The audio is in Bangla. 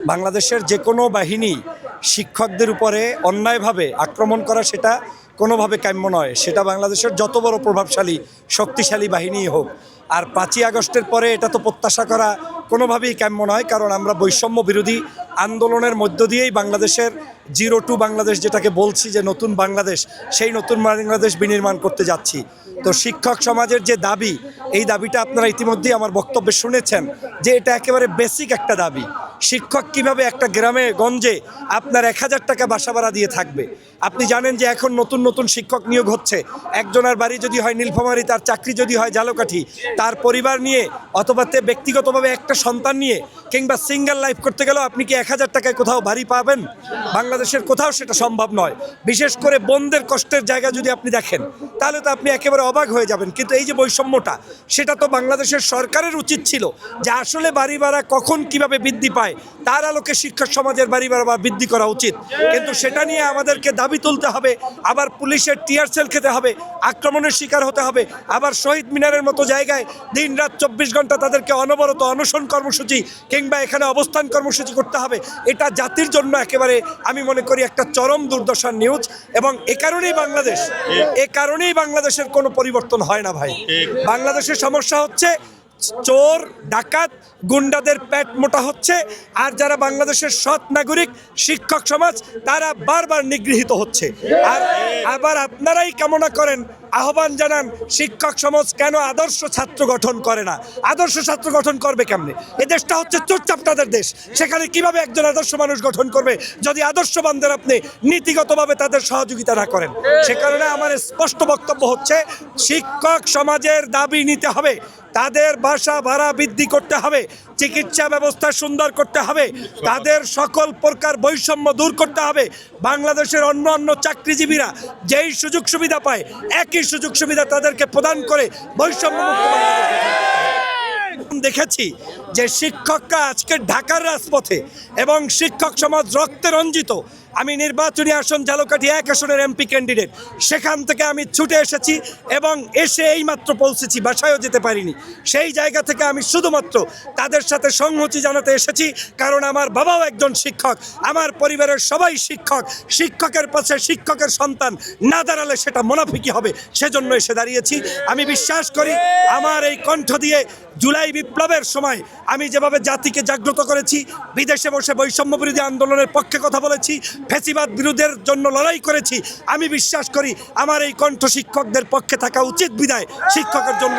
বাংলাদেশের যে কোনো বাহিনী শিক্ষকদের উপরে অন্যায়ভাবে আক্রমণ করা সেটা কোনোভাবে কাম্য নয়। সেটা বাংলাদেশের যত বড় প্রভাবশালী, শক্তিশালী বাহিনীই হোক। আর পাঁচই আগস্টের পরে এটা তো প্রত্যাশা করা কোনোভাবেই কাম্য নয়, কারণ আমরা বৈষম্য বিরোধী আন্দোলনের মধ্য দিয়েই বাংলাদেশের জিরো টু বাংলাদেশ যেটাকে বলছি, যে নতুন বাংলাদেশ, সেই নতুন বাংলাদেশ বিনির্মাণ করতে যাচ্ছি। তো শিক্ষক সমাজের যে দাবি, এই দাবিটা আপনারা ইতিমধ্যেই আমার বক্তব্যে শুনেছেন, যে এটা একেবারে বেসিক একটা দাবি। শিক্ষক কীভাবে একটা গ্রামে, গঞ্জে আপনার এক হাজার টাকা বাসা ভাড়া দিয়ে থাকবে? আপনি জানেন যে এখন নতুন নতুন শিক্ষক নিয়োগ হচ্ছে। একজনের বাড়ি যদি হয় নীলফামারী, তার চাকরি যদি হয় জালকাঠি, তার পরিবার নিয়ে অথবা তে ব্যক্তিগতভাবে একটা সন্তান নিয়ে কিংবা সিঙ্গেল লাইফ করতে গেলেও আপনি কি এক হাজার টাকায় কোথাও বাড়ি পাবেন? বাংলাদেশের কোথাও সেটা সম্ভব নয়। বিশেষ করে বন্ধের কষ্টের জায়গা যদি আপনি দেখেন, তাহলে তো আপনি একেবারে অবাক হয়ে যাবেন। কিন্তু এই যে বৈষম্যটা, সেটা তো বাংলাদেশের সরকারের উচিত ছিল যে আসলে বাড়ি ভাড়া কখন কীভাবে বৃদ্ধি পায়, তার আলোকে শিক্ষক সমাজের বাড়ি ভাড়া বৃদ্ধি করা উচিত। কিন্তু সেটা নিয়ে আমাদেরকে দাবি তুলতে হবে। আবার পুলিশের টিয়ার সেল খেতে হবে আক্রমণের শিকার হতে হবে। আবার শহীদ মিনারের মতো জায়গায় দিন রাত চব্বিশ ঘণ্টা তাদেরকে অনবরত অনশন কর্মসূচি কিংবা এখানে অবস্থান কর্মসূচি করতে হবে এটা জাতির জন্য একেবারে আমি মনে করি একটা চরম দুর্দশার নিউজ এবং এ কারণেই বাংলাদেশ এ কারণেই বাংলাদেশের কোনো পরিবর্তন হয় না ভাই। বাংলাদেশের সমস্যা হচ্ছে চোর, ডাকাত, গুন্ডাদের পেট মোটা হচ্ছে। আর যারা বাংলাদেশের সৎ নাগরিক, শিক্ষক সমাজ, তারা বারবার নিগৃহীত হচ্ছে। আর আবার আপনারাই কামনা করেন, আহ্বান জানান, শিক্ষক সমাজ কেন আদর্শ ছাত্র গঠন করে না? আদর্শ ছাত্র গঠন করবে কেমনে? এ দেশটা হচ্ছে চুপচাপ তাদের দেশ। সেখানে কীভাবে একজন আদর্শ মানুষ গঠন করবে? যদি আদর্শবানদের আপনি নীতিগতভাবে তাদের সহযোগিতা না করেন, সে কারণে আমার স্পষ্ট বক্তব্য হচ্ছে, শিক্ষক সমাজের দাবি নিতে হবে। তাদের বাসা ভাড়া বৃদ্ধি করতে হবে, চিকিৎসা ব্যবস্থা সুন্দর করতে হবে, তাদের সকল প্রকার বৈষম্য দূর করতে হবে। বাংলাদেশের অন্য অন্য চাকরিজীবীরা যেই সুযোগ সুবিধা পায়, একই সুযোগ সুবিধা তাদেরকে প্রদান করে বৈষম্য দেখেছি যে শিক্ষকরা আজকে ঢাকার রাজপথে এবং শিক্ষক সমাজ রক্তে রঞ্জিত। আমি নির্বাচনী আসন ঝালকাঠি এক আসনের এমপি ক্যান্ডিডেট। সেখান থেকে আমি ছুটে এসেছি এবং এসে এইমাত্র পৌঁছেছি, বাসায়ও যেতে পারিনি। সেই জায়গা থেকে আমি শুধুমাত্র তাদের সাথে সংহতি জানাতে এসেছি, কারণ আমার বাবাও একজন শিক্ষক। আমার পরিবারের সবাই শিক্ষক। শিক্ষকের পাশে শিক্ষকের সন্তান না দাঁড়ালে সেটা মোনাফিকি হবে। সেজন্য এসে দাঁড়িয়েছি। আমি বিশ্বাস করি, আমার এই কণ্ঠ দিয়ে জুলাই বিপ্লবের সময় আমি যেভাবে জাতিকে জাগ্রত করেছি, বিদেশে বসে বৈষম্য বিরোধী আন্দোলনের পক্ষে কথা বলেছি, ফেসিবাদ বিরোধের জন্য লড়াই করেছি, আমি বিশ্বাস করি আমার এই কণ্ঠ শিক্ষকদের পক্ষে থাকা উচিত বিদায় শিক্ষকের জন্য।